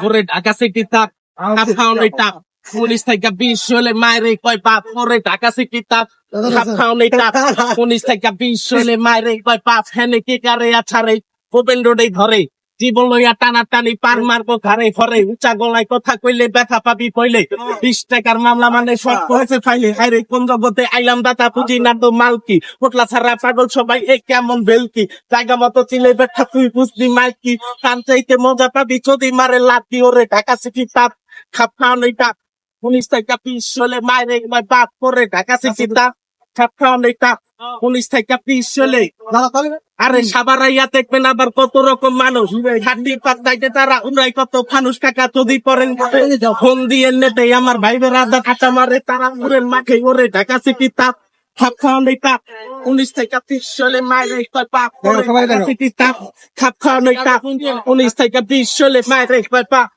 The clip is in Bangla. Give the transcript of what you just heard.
ওরে ঢাকা সিটি তাপ কাপ খাওয়ানোর টাপ পুলিশ থেকে বিশ হলে মায়ের কয় বাপ ওরে ঢাকা সিটি তাপ কাপ খাওয়ানোর টাপ পুলিশ থেকে বিশ হলে মায়ের কয় বাপ হ্যানে কে কারে আছারে রোডে ধরে। জীবন লইয়া টানা টানি পার মারবো ঘাড়ে ফরে উঁচা গলায় কথা কইলে ব্যথা পাবি কইলে। বিশ টাকার মামলা মানে সব হয়েছে ফাইলে। হাইরে কোন জগতে আইলাম দাতা পুঁজি না তো মালকি পোটলা ছাড়া পাগল সবাই এ কেমন বেলকি জায়গা মতো চিলে ব্যথা, তুই বুঝবি মাইকি কান চাইতে মজা পাবি যদি মারে লাতি ওরে ঢাকা সিটি তাপ, খাপ খাওয়ানোই টাপ পুলিশ থেকে পিস হলে মায়ের বাপ করে ঢাকা সিটি তাপ। পুলিশ থেকে পিস হলে আরে সাবারাইয়া দেখবেন আবার কত রকম মানুষ। খাটি পাত্তাইতে তারা উড়াই কত ফানুষ কাকা যদি পরেন ফোন দিয়ে নেটে আমার ভাইবের আদা কাটা মারে তারা উড়েন মাঠে ওরে ঢাকা সিটি তাপ খাপ খাওয়ানোই তাপ উনিশ থেকে তিরিশ সালে মায়ের পাপ সিটি তাপ খাপ খাওয়ানোই তাপ উনিশ থেকে বিশ সালে মায়ের পাপ